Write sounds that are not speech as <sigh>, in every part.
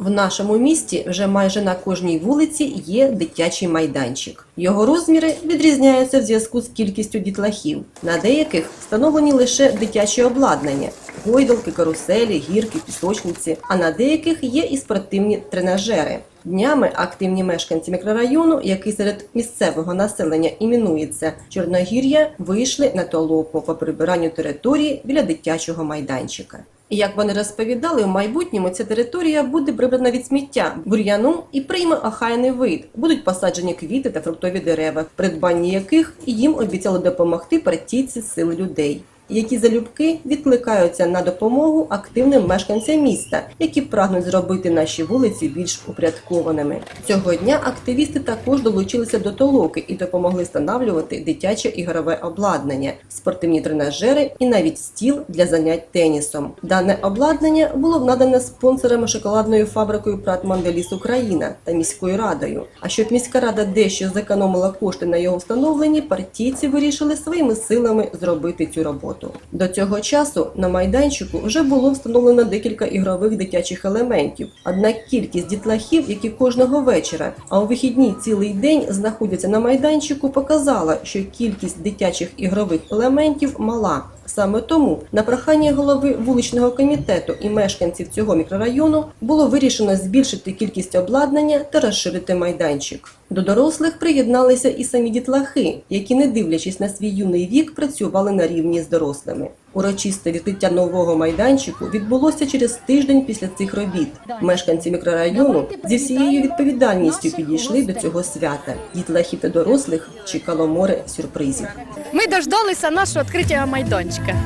В нашому місті вже майже на кожній вулиці є дитячий майданчик. Його розміри відрізняються в зв'язку з кількістю дітлахів. На деяких встановлені лише дитяче обладнання: гойдолки, каруселі, гірки, пісочниці. А на деяких є і спортивні тренажери. Днями активні мешканці мікрорайону, який серед місцевого населення іменується Чорногір'я, вийшли на толоку по прибиранню території біля дитячого майданчика. Як вони розповідали, в майбутньому ця територія буде прибрана від сміття, бур'яну і прийме охайний вид. Будуть посаджені квіти та фруктові дерева, в придбанні яких їм обіцяли допомогти партійці сил людей. Які залюбки відкликаються на допомогу активним мешканцям міста, які прагнуть зробити наші вулиці більш упорядкованими. Цього дня активісти також долучилися до толоки і допомогли встановлювати дитяче ігрове обладнання, спортивні тренажери і навіть стіл для занять тенісом. Дане обладнання було надане спонсорами шоколадною фабрикою Прат Манделіс Україна та міською радою. А щоб міська рада дещо зекономила кошти на його встановленні, партійці вирішили своїми силами зробити цю роботу. До цього часу на майданчику вже було встановлено декілька ігрових дитячих елементів. Однак кількість дітлахів, які кожного вечора, а у вихідні цілий день знаходяться на майданчику, показала, що кількість дитячих ігрових елементів мала. Саме тому на прохання голови вуличного комітету і мешканців цього мікрорайону було вирішено збільшити кількість обладнання та розширити майданчик. До дорослих приєдналися і самі дітлахи, які, не дивлячись на свій юний вік, працювали на рівні з дорослими. Урочисте відкриття нового майданчику відбулося через тиждень після цих робіт. Мешканці мікрорайону зі всією відповідальністю підійшли до цього свята. Дітлахів та дорослих чекало море сюрпризів. Ми дождалися нашого відкриття майданчика.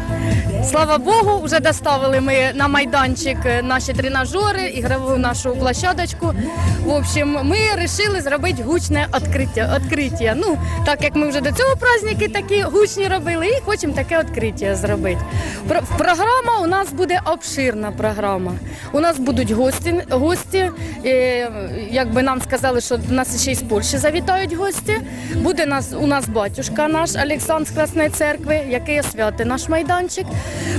Слава Богу, вже доставили ми на майданчик наші тренажери, ігрову нашу площадочку. В общем, ми вирішили зробити гучне відкриття. відкриття. Ну, так як ми вже до цього праздники такі гучні робили, і хочемо таке відкриття зробити. Про- Програма у нас буде обширна програма. У нас будуть гості, гості. е, Якби нам сказали, що нас ще й з Польщі завітають гості. Буде нас у нас батюшка наш Олександр з Красної церкви, який освятить наш майданчик.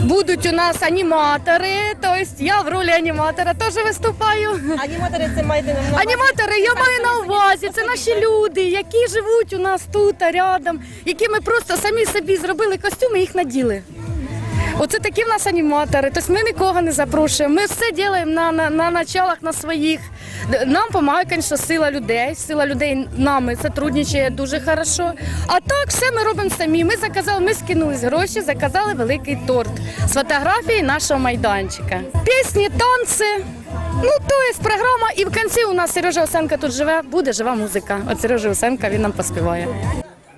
Будуть у нас аніматори, тобто я в ролі аніматора теж виступаю. Аніматори це маєте Аніматори, я маю на увазі. Це наші люди, які живуть у нас тут рядом, які ми просто самі собі зробили костюми і їх наділи. Оце такі в нас аніматори. Тобто ми нікого не запрошуємо. Ми все робимо на, на, на началах на своїх. Нам допомагає, звісно, сила людей. Сила людей нами сотрудничає дуже хорошо. А так все ми робимо самі. Ми заказали, ми скинулись гроші, заказали великий торт з фотографії нашого майданчика. Пісні, танці. Ну, то є програма, і в кінці у нас Сережа Осенка тут живе, буде жива музика. От Сережа Осенка він нам поспіває.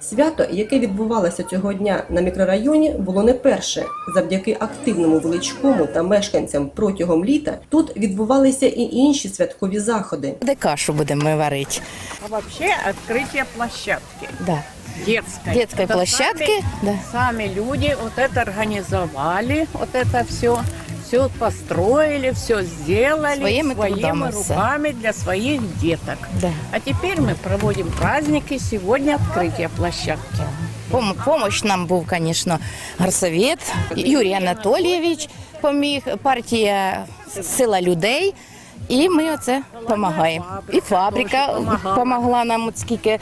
Свято, яке відбувалося цього дня на мікрорайоні, було не перше. Завдяки активному величкому та мешканцям протягом літа тут відбувалися і інші святкові заходи. Де кашу будемо ми варити. А вообще открытие площадки Да. детской. Детской Это площадки, Сами, да. сами люди вот это организовали, вот это все. Все построили, все сделали Своими своими руками для своих деток. Да. А теперь мы проводим праздники. Сегодня открытие площадки. Пом- Помощь нам був, звісно, горсовет. Юрій Анатолійович поміг, партія Сила людей. І ми оце допомагаємо. І фабрика допомогла нам, от скільки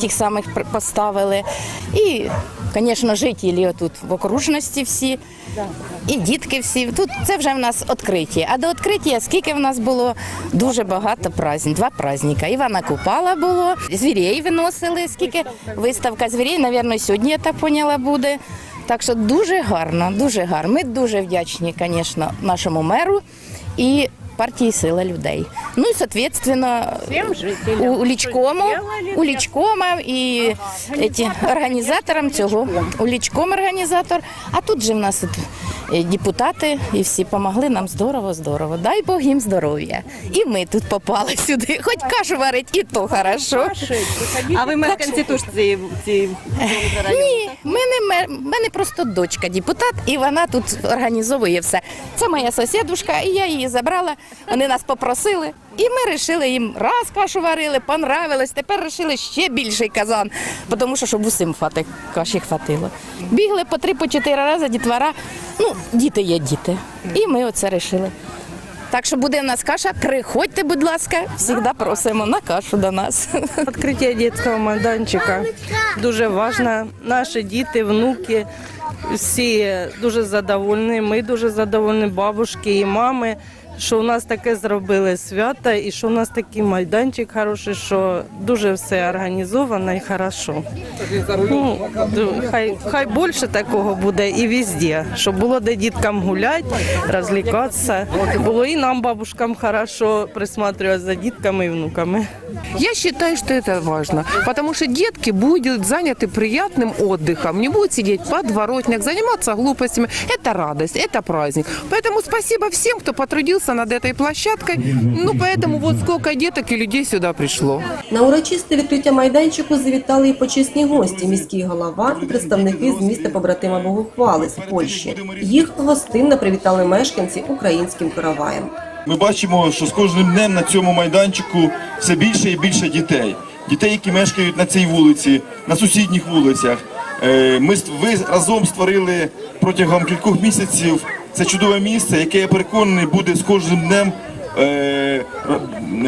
тих самих поставили. І, звісно, жителі тут в окружності всі, і дітки всі. Тут це вже в нас відкриття. А до відкриття скільки в нас було дуже багато праздників. Два праздника. Івана Купала було, звірей виносили, скільки виставка звірей, мабуть, сьогодні я так поняла буде. Так що дуже гарно, дуже гарно. Ми дуже вдячні, звісно, нашому меру і партії Сила людей. Ну і, жителям. у, лічкому, у лічкома і еті, організаторам цього. У лічком організатор. А тут же в нас е, депутати і всі допомогли нам здорово, здорово. Дай Бог їм здоров'я. І ми тут попали сюди. Хоч кашу варить, і то хорошо. А ви мешканці теж цієї цієї Ні, в мене, в мене просто дочка депутат, і вона тут організовує все. Це моя сусідушка, і я її забрала. Вони нас попросили, і ми вирішили їм раз кашу варили, понравилось. Тепер вирішили ще більший казан, тому що щоб усім фати каші хватило. Бігли по три, по чотири рази дітвора. Ну, діти є діти. І ми оце вирішили. Так що буде в нас каша. Приходьте, будь ласка, завжди просимо на кашу до нас. Відкриття дитячого майданчика дуже важливо. Наші діти, внуки всі дуже задоволені. Ми дуже задоволені, бабушки і мами, що у нас таке зробили свято і що у нас такий майданчик хороший, що дуже все організовано і хорошо. Ну, ду- хай, хай більше такого буде і везде, щоб було де діткам гуляти, розвлікатися. Було і нам, бабушкам, хорошо присматривати за дітками і внуками. Я считаю, что это важно, потому что детки будут заняты приятным отдыхом, не будут сидеть в подворотнях, заниматься глупостями. Это радость, это праздник. Поэтому спасибо всем, кто потрудился над этой площадкой. Ну, поэтому вот сколько деток и людей сюда пришло. На урочисте відкриття майданчику завітали і почесні гості, міський голова і представники з міста побратима Богохвали з Польщі. Їх гостинно привітали мешканці українським караваєм. Ми бачимо, що з кожним днем на цьому майданчику все більше і більше дітей. Дітей, які мешкають на цій вулиці, на сусідніх вулицях. Е, Ми ви разом створили протягом кількох місяців це чудове місце, яке я переконаний буде з кожним днем е,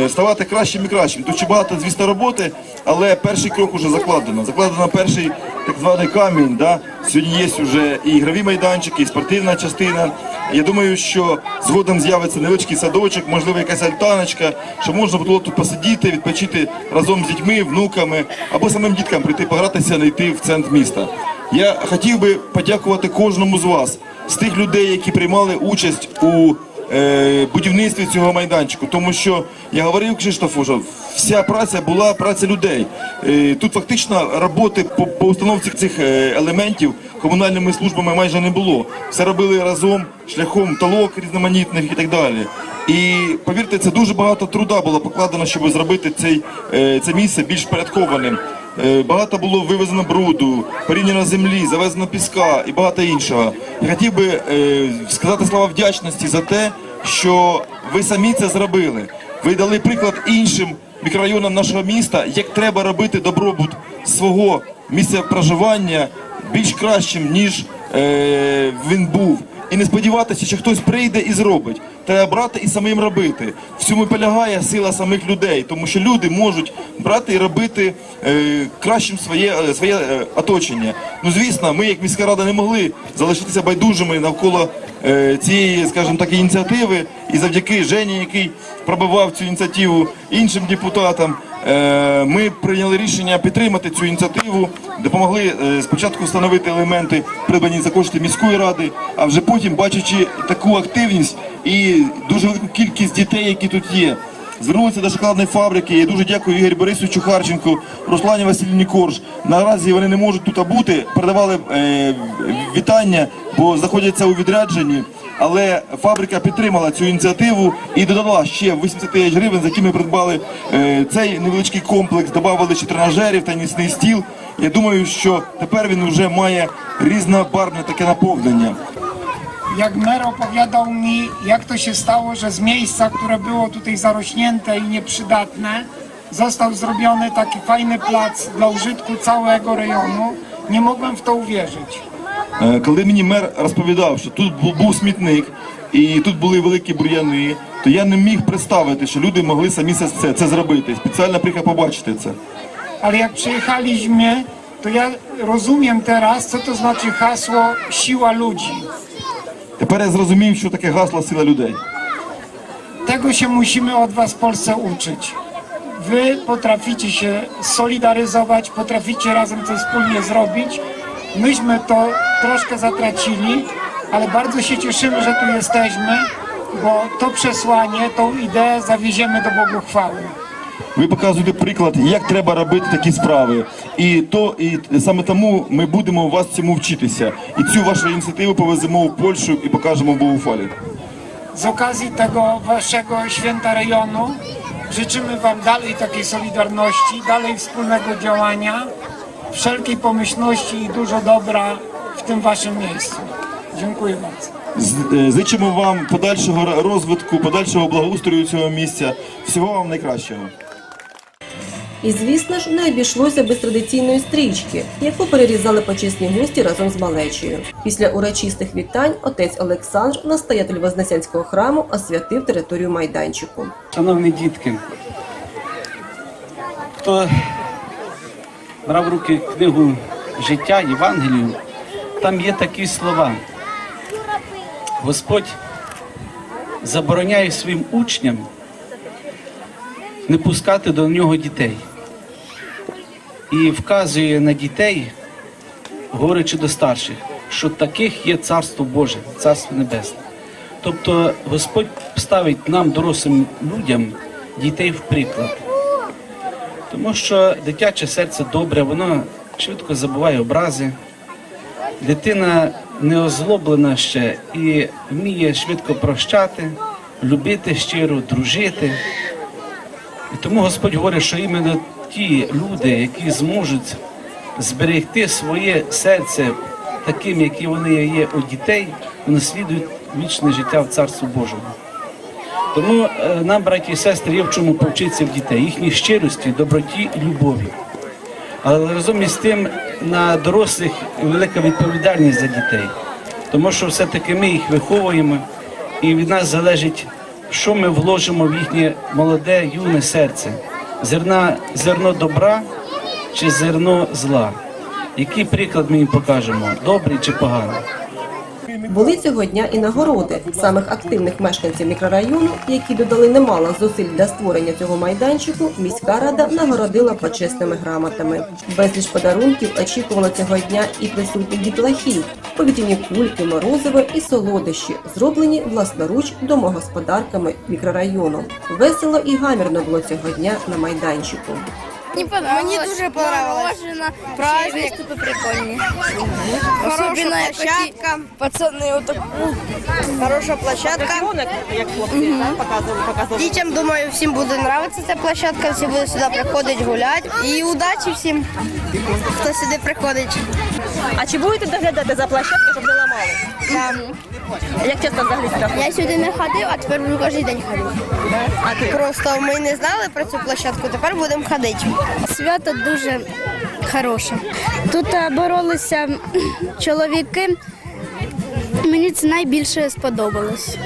ставати кращим і кращим. Тут ще багато, звісно, роботи, але перший крок вже закладено. Закладено перший так званий камінь. Да? Сьогодні є вже і ігрові майданчики, і спортивна частина. Я думаю, що згодом з'явиться невеличкий садочок, можливо, якась альтаночка, що можна було тут посидіти, відпочити разом з дітьми, внуками або самим діткам прийти погратися, не йти в центр міста. Я хотів би подякувати кожному з вас, з тих людей, які приймали участь у будівництві цього майданчику, тому що я говорив Кшиштофу, що вся праця була праця людей. Е, тут фактично роботи по, установці цих е, елементів комунальними службами майже не було. Все робили разом шляхом толок різноманітних і так далі. І повірте, це дуже багато труда було покладено, щоб зробити цей, е, це місце більш порядкованим. Е, Багато було вивезено бруду, порівняно землі, завезено піска і багато іншого. Я хотів би е, сказати слова вдячності за те, що ви самі це зробили. Ви дали приклад іншим мікрорайонам нашого міста, як треба робити добробут свого місця проживання більш кращим, ніж е, він був. І не сподіватися, що хтось прийде і зробить. Треба брати і самим робити. В цьому полягає сила самих людей, тому що люди можуть брати і робити е, кращим своє, е, своє е, оточення. Ну звісно, ми, як міська рада, не могли залишитися байдужими навколо е, цієї, скажімо так, ініціативи. І завдяки Жені, який пробивав цю ініціативу іншим депутатам. Е, Ми прийняли рішення підтримати цю ініціативу, допомогли е, спочатку встановити елементи, придбані за кошти міської ради, а вже потім, бачачи таку активність і дуже велику кількість дітей, які тут є. Звернулися до шоколадної фабрики. Я дуже дякую Ігорю Борисовичу Харченку, Руслані Васильівні Корж. Наразі вони не можуть тут бути. Передавали е, вітання, бо знаходяться у відрядженні. Але фабрика підтримала цю ініціативу і додала ще 80 тисяч гривень, за які ми придбали е, цей невеличкий комплекс, додавали ще тренажерів, тенісний стіл. Я думаю, що тепер він вже має різнобарвне таке наповнення. jak mer opowiadał mi, jak to się stało, że z miejsca, które było tutaj zarośnięte i nieprzydatne, został zrobiony taki fajny plac dla użytku całego rejonu. Nie mogłem w to uwierzyć. Е, Коли мені мер розповідав, що тут був смітник і тут були великі бур'яни, то я не міг представити, що люди могли самі це, це, це зробити. Спеціально приїхав побачити це. Ale jak przyjechaliśmy, to ja rozumiem teraz, co to znaczy hasło siła ludzi. Tепер я зрозумів, що таке гасло сила людей. Tego się musimy od Was w Polsce uczyć. Wy potraficie się solidaryzować, potraficie razem coś wspólnie zrobić. Myśmy to troszkę zatracili, ale bardzo się cieszymy, że tu jesteśmy, bo to przesłanie, tą ideę zawieziemy do Bogu chwały. Ви показуєте приклад, як треба робити такі справи. І то і саме тому ми будемо у вас цьому вчитися. І цю вашу ініціативу повеземо в Польщу і покажемо в Богуфалі. Z okazji tego Waszego święta rejonu życzymy Wam dalej takiej solidarności, dalej wspólnego działania, Wszelkiej pomyślności i dużo dobra w tym Waszym miejscu. Dziękuję bardzo. Зичимо вам подальшого розвитку, подальшого благоустрою цього місця. Всього вам найкращого. І звісно ж, не обійшлося без традиційної стрічки, яку перерізали почесні гості разом з малечею. Після урочистих вітань отець Олександр, настоятель Вознесенського храму, освятив територію майданчику. Шановні дітки, хто брав в руки книгу життя Євангелію, там є такі слова. Господь забороняє своїм учням не пускати до нього дітей. І вказує на дітей, говорячи до старших, що таких є Царство Боже, Царство Небесне. Тобто Господь ставить нам, дорослим людям, дітей в приклад. Тому що дитяче серце добре, воно швидко забуває образи. Дитина не озлоблена ще і вміє швидко прощати, любити щиро, дружити. І тому Господь говорить, що іменно ті люди, які зможуть зберегти своє серце таким, які вони є у дітей, наслідують вічне життя в Царстві Божому. Тому е, нам, браті і сестри, є в чому повчитися в дітей, їхній щирості, доброті і любові. Але разом із тим на дорослих велика відповідальність за дітей, тому що все-таки ми їх виховуємо, і від нас залежить, що ми вложимо в їхнє молоде, юне серце. Зерна, зерно добра чи зерно зла. Який приклад ми їм покажемо, добрий чи поганий? Були цього дня і нагороди самих активних мешканців мікрорайону, які додали немало зусиль для створення цього майданчику. Міська рада нагородила почесними грамотами. Безліч подарунків очікувало цього дня і присутніх дітлахів. Повітряні кульки, морозиво і солодощі, зроблені власноруч домогосподарками мікрорайону. Весело і гамірно було цього дня на майданчику. Мені дуже понравилось. Праздник. Виступи прикольні. Особенно площадка. Пацани, отак. Хороша площадка. Дітям, думаю, всім буде нравитися ця площадка, всі будуть сюди приходити гуляти. І удачі всім, хто сюди приходить. А чи будете доглядати за площадкою, щоб не ламали? Як часто взагалі сюди? Я сюди не ходив, а тепер буду кожен день ходити. Просто ми не знали про цю площадку, тепер будемо ходити. Свято дуже хороше. Тут боролися чоловіки. Мені це найбільше сподобалось.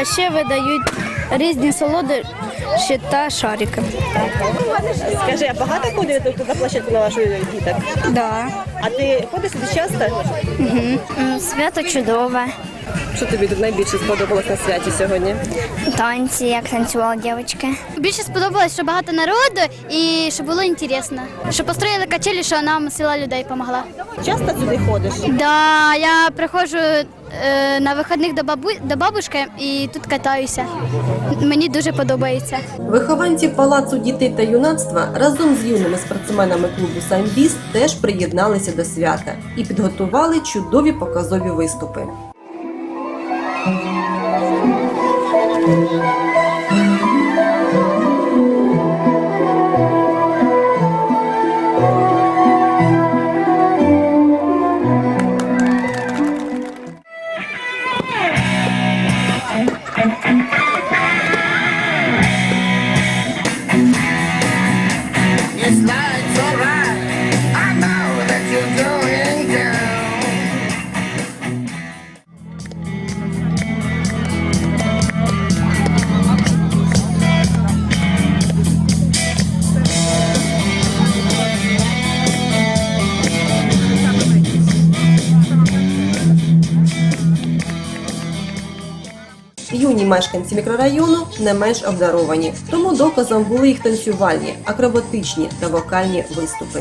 А ще видають різні солодощі та шарики. Скажи, а багато ходить тут на площадку на ваших діток? Да. А ти ходиш сюди часто? Свято чудове. Що тобі тут найбільше сподобалось на святі сьогодні? Танці, як танцювали дівчатки. Більше сподобалось, що багато народу і що було цікаво. Що построїли качелі, що нам сила людей допомогла. Часто сюди ходиш? Да, я приходжу е, на вихідних до бабу до бабушки і тут катаюся. Мені дуже подобається. Вихованці палацу дітей та юнацтва разом з юними спортсменами клубу Самбіст теж приєдналися до свята і підготували чудові показові виступи. Música мешканці мікрорайону не менш обдаровані, тому доказом були їх танцювальні, акробатичні та вокальні виступи.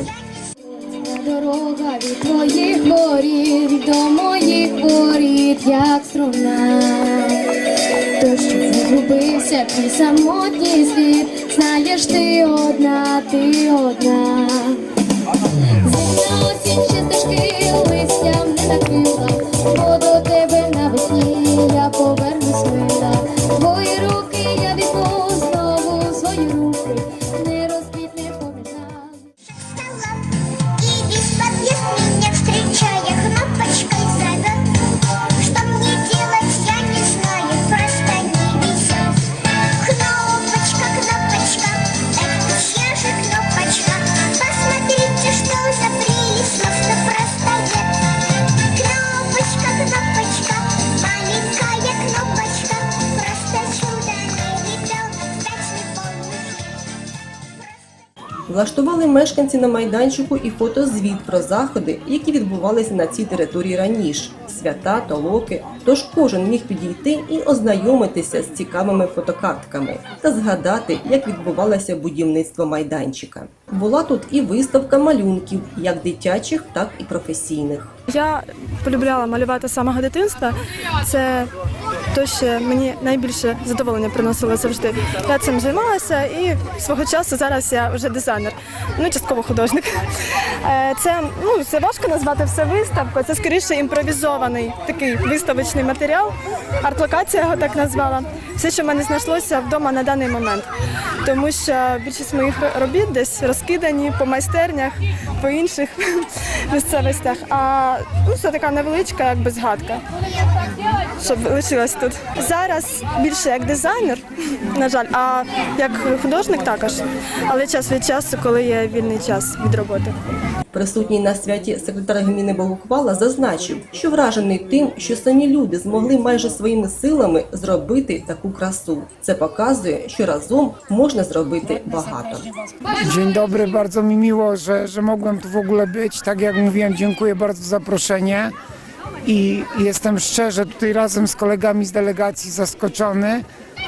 Дорога від твоїх воріт до моїх воріт, як струна. То, що загубився твій самотній світ, знаєш ти одна, ти одна. Влаштували мешканці на майданчику і фотозвіт про заходи, які відбувалися на цій території раніше свята, толоки. Тож кожен міг підійти і ознайомитися з цікавими фотокартками та згадати, як відбувалося будівництво майданчика. Була тут і виставка малюнків, як дитячих, так і професійних. Я полюбляла малювати з самого дитинства. Це те, що мені найбільше задоволення приносило завжди. Я цим займалася і свого часу зараз я вже дизайнер, ну частково художник. Е, Це ну це важко назвати все виставкою. Це скоріше імпровізований такий виставочний матеріал. Арт-локація його так назвала. Все, що в мене знайшлося вдома на даний момент. Тому що більшість моїх робіт десь розкидані по майстернях, по інших <laughs> місцевостях. А ну, це така невеличка, якби згадка, щоб лишилась тут. Зараз більше як дизайнер, на жаль, а як художник також. Але час від часу, коли є вільний час від роботи. Присутній на святі секретар гміни Богохвала зазначив, що вражений тим, що самі люди змогли майже своїми силами зробити таку красу. Це показує, що разом можна зробити багато. Dzień dobry, bardzo mi miło, że, że mogłem tu w ogóle być. Tak jak mówiłem, dziękuję bardzo za zaproszenie i jestem szczerze tutaj razem z kolegami z delegacji zaskoczony,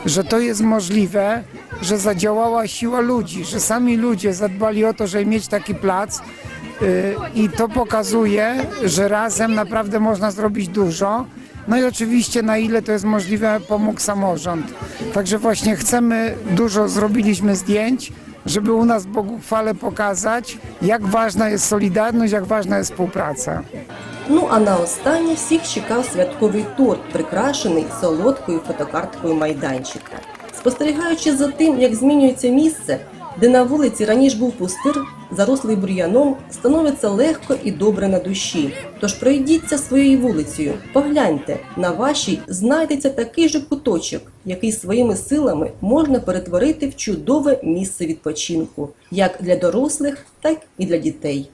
że to jest możliwe, że zadziałała siła ludzi, że sami ludzie zadbali o to, żeby mieć taki plac y, i to pokazuje, że razem naprawdę można zrobić dużo. No i oczywiście na ile to jest możliwe pomógł samorząd. Także właśnie chcemy, dużo zrobiliśmy zdjęć, żeby u nas Bogu chwale pokazać, jak ważna jest solidarność, jak ważna jest współpraca. Ну а на останнє всіх чекав святковий торт, прикрашений солодкою фотокарткою майданчика. Спостерігаючи за тим, як змінюється місце, де на вулиці раніше був пустир, зарослий бур'яном, становиться легко і добре на душі. Тож пройдіться своєю вулицею, погляньте, на вашій знайдеться такий же куточок, який своїми силами можна перетворити в чудове місце відпочинку, як для дорослих, так і для дітей.